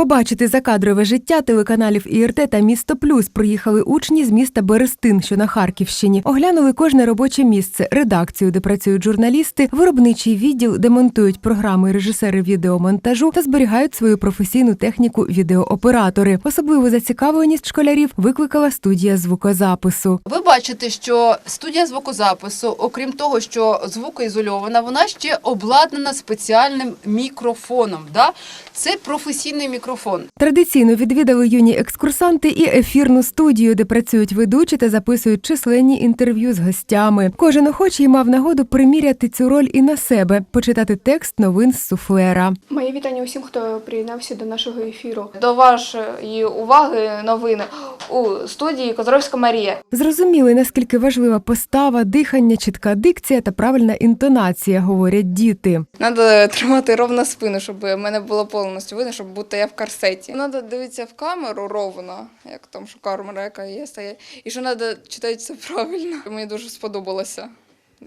Побачити закадрове життя телеканалів ІРТ та Місто Плюс приїхали учні з міста Берестин, що на Харківщині. Оглянули кожне робоче місце, редакцію, де працюють журналісти, виробничий відділ, де монтують програми режисери відеомонтажу та зберігають свою професійну техніку відеооператори. Особливу зацікавленість школярів викликала студія звукозапису. Ви бачите, що студія звукозапису, окрім того, що звукоізольована, вона ще обладнана спеціальним мікрофоном. Да? Це професійний мікрофон. Традиційно відвідали юні екскурсанти і ефірну студію, де працюють ведучі та записують численні інтерв'ю з гостями. Кожен охочий мав нагоду приміряти цю роль і на себе, почитати текст новин з суфлера. Моє вітання усім, хто приєднався до нашого ефіру. До вашої уваги новини у студії Козровська Марія. Зрозуміли, наскільки важлива постава, дихання, чітка дикція та правильна інтонація, говорять діти. Треба тримати ровно спину, щоб мене було повністю видно, щоб бути я в корсеті. Треба дивитися в камеру ровно, як там що камера яка є, стає. І що треба читати це правильно. Мені дуже сподобалося.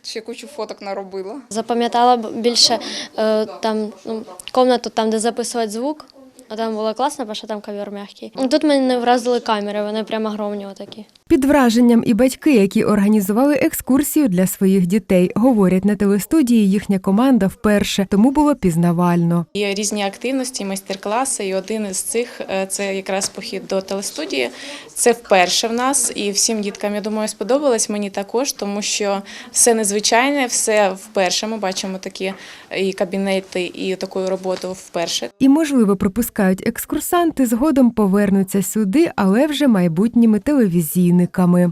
Ще кучу фоток наробила. Запам'ятала більше е, там ну, комнату, там, де записувати звук. А там було класно, бо що там ковер м'який. Ну, Тут мене не вразили камери, вони прямо огромні отакі. Під враженням і батьки, які організували екскурсію для своїх дітей, говорять на телестудії їхня команда вперше, тому було пізнавально. Є різні активності, майстер-класи, і один із цих е, це якраз похід до телестудії. Це вперше в нас, і всім діткам, я думаю, сподобалось мені також, тому що все незвичайне, все вперше. Ми бачимо такі і кабінети, і таку роботу вперше. І, можливо, пропускають екскурсанти, згодом повернуться сюди, але вже майбутніми телевізійниками.